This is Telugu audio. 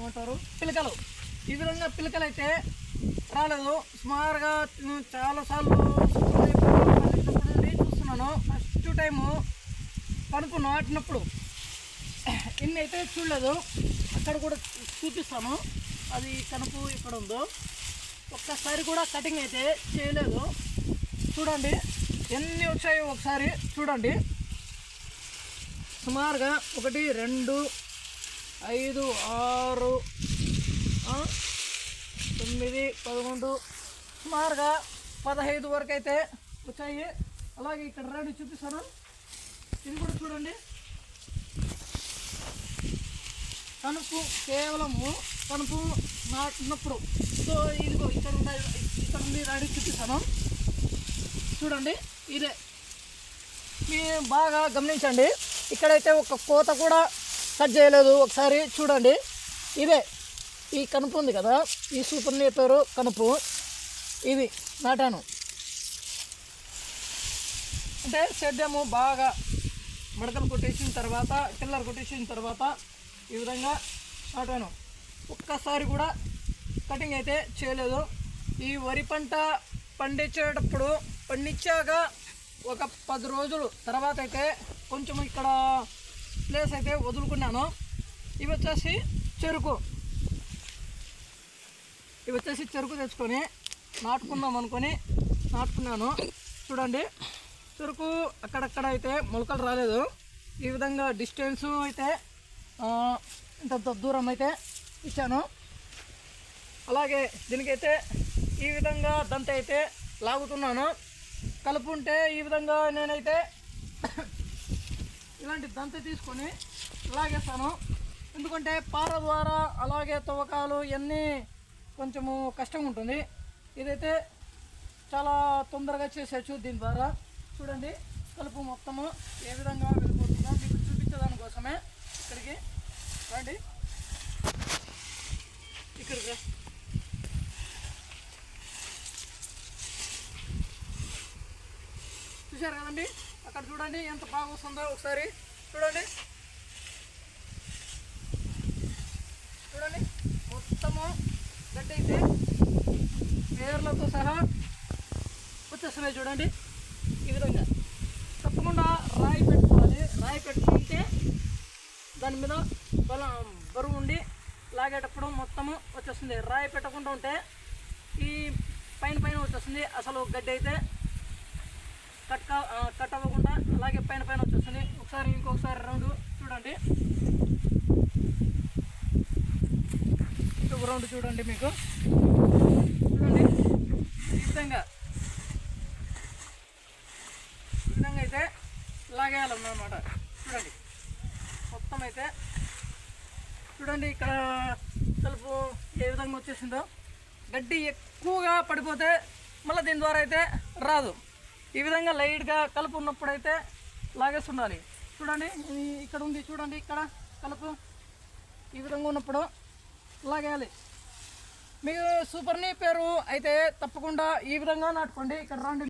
ఏమంటారు? పిలకలు. ఈ విధంగా పిలకలు అయితే రాలేదు. సుమారుగా నేను చాలాసార్లు చూస్తున్నాను. ఫస్ట్ టైము కనుపు నాటినప్పుడు ఇన్ని అయితే చూడలేదు. అక్కడ కూడా చూపిస్తాను. అది కనుపు ఇక్కడ ఉందో. ఒక్కసారి కూడా కటింగ్ అయితే చేయలేదు. చూడండి. ఎన్ని వచ్చాయో ఒకసారి చూడండి. సుమారుగా ఒకటి రెండు ఐదు ఆరు తొమ్మిది పదకొండు సుమారుగా పదహైదు వరకు అయితే వచ్చాయి. అలాగే ఇక్కడ రండి చూపిస్తాను. ఇది కూడా చూడండి. కనుపు కేవలము కనుపు నాటినప్పుడు సో ఇదిగో ఇక్కడ ఉన్నాయి ఇక్కడ ఉంది రాడి చూపిస్తాను. చూడండి ఇదే. మీరు బాగా గమనించండి. ఇక్కడైతే ఒక కోత కూడా కట్ చేయలేదు. ఒకసారి చూడండి. ఇదే ఈ కనుపు ఉంది కదా. ఈ సూపర్ నేపరు కనుపు. ఇది నాటాను. అంటే సేద్యము బాగా మడకలు కొట్టేసిన తర్వాత పిల్లలు కొట్టేసిన తర్వాత ఈ విధంగా నాటాను. ఒక్కసారి కూడా కటింగ్ అయితే చేయలేదు. ఈ వరి పంట పండించేటప్పుడు పండించాక ఒక పది రోజులు తర్వాత అయితే కొంచెం ఇక్కడ ప్లేస్ అయితే వదులుకున్నాను. ఇవి వచ్చేసి చెరుకు. ఇవి వచ్చేసి చెరుకు తెచ్చుకొని నాటుకుందాం అనుకొని నాటుకున్నాను. చూడండి చెరుకు అక్కడక్కడ అయితే మొలకలు రాలేదు. ఈ విధంగా డిస్టెన్స్ అయితే ఇంత దూరం అయితే ఇచ్చాను. అలాగే దీనికైతే ఈ విధంగా దంత అయితే లాగుతున్నాను. కలుపు ఉంటే ఈ విధంగా నేనైతే ఇలాంటి దంత తీసుకొని లాగేస్తాను ఎందుకంటే పార ద్వారా అలాగే తవ్వకాలు ఇవన్నీ కొంచెము కష్టంగా ఉంటుంది. ఇదైతే చాలా తొందరగా చేసేయచ్చు దీని ద్వారా. చూడండి కలుపు మొత్తము ఏ విధంగా వెళ్ళిపోతుందో మీకు చూపించేదాని కోసమే ఇక్కడికి రండి. ఇక్కడికి చూశారు కదండి? అక్కడ చూడండి ఎంత బాగా వస్తుందో ఒకసారి. చూడండి. చూడండి. మొత్తము గడ్డి అయితే వేర్లతో సహా వచ్చేస్తున్నాయి చూడండి. ఈ విధంగా తప్పకుండా రాయి పెట్టుకోవాలి. రాయి పెట్టుకుంటే దాని మీద బలం బరువు ఉండి లాగేటప్పుడు మొత్తము వచ్చేస్తుంది. రాయి పెట్టకుండా ఉంటే ఈ పైన పైన వచ్చేస్తుంది. అసలు గడ్డి అయితే కట్ కా- ఆ, కట్ అవ్వకుండా అలాగే పైన పైన వచ్చేస్తుంది ఒకసారి ఇంకొకసారి రౌండ్ చూడండి. ఇంకొక రౌండ్ చూడండి మీకు. చూడండి. ఈ విధంగా. ఈ విధంగా అయితే లాగేయాలన్నమాట. చూడండి. మొత్తం అయితే. చూడండి ఇక్కడ తలుపు ఏ విధంగా వచ్చేసిందో. గడ్డి ఎక్కువగా పడిపోతే మళ్ళీ దీని ద్వారా అయితే రాదు. ఈ విధంగా లైట్గా కలుపు ఉన్నప్పుడు అయితే లాగేస్తుండాలి చూడండి ఇక్కడ ఉంది చూడండి ఇక్కడ కలుపు ఈ విధంగా ఉన్నప్పుడు లాగేయాలి. మీకు సూపర్ని పేరు అయితే తప్పకుండా ఈ విధంగా నాటుకోండి. ఇక్కడ రండి.